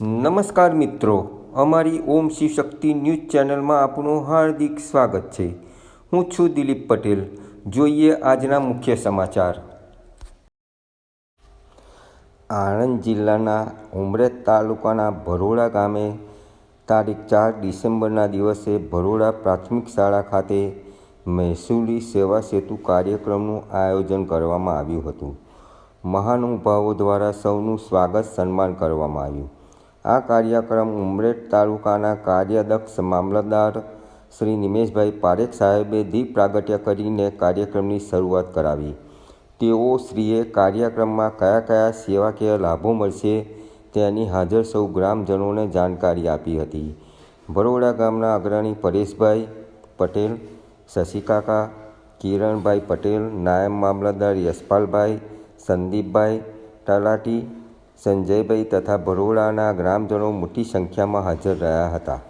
નમસ્કાર મિત્રો, અમારી ઓમ શિવ શક્તિ ન્યૂઝ ચેનલમાં આપનું હાર્દિક સ્વાગત છે. હું છું દિલીપ પટેલ. જોઈએ આજના મુખ્ય સમાચાર. આણંદ જિલ્લાના ઉમરેઠ તાલુકાના ભરોડા ગામે તારીખ ચાર ડિસેમ્બરના દિવસે ભરોડા પ્રાથમિક શાળા ખાતે મહેસૂલી સેવા સેતુ કાર્યક્રમનું આયોજન કરવામાં આવ્યું હતું. મહાનુભાવો દ્વારા સૌનું સ્વાગત સન્માન કરવામાં આવ્યું. આ કાર્યક્રમ ઉમરેઠ તાલુકાના કાર્યદક્ષ મામલતદાર શ્રી નિમેશભાઈ પારેખ સાહેબે દીપ પ્રાગટ્ય કરીને કાર્યક્રમની શરૂઆત કરાવી. તેઓ શ્રીએ કાર્યક્રમમાં કયા કયા સેવાકીય લાભો મળશે તેની હાજર સૌ ગ્રામજનોને જાણકારી આપી હતી. બરોડા ગામના અગ્રણી પરેશભાઈ પટેલ, શશિકાકા, કિરણભાઈ પટેલ, નાયબ મામલતદાર યશપાલભાઈ, સંદીપભાઈ, તલાટી સંજયભાઈ તથા બરોડાના ગ્રામજનો મોટી સંખ્યામાં હાજર રહ્યા હતા.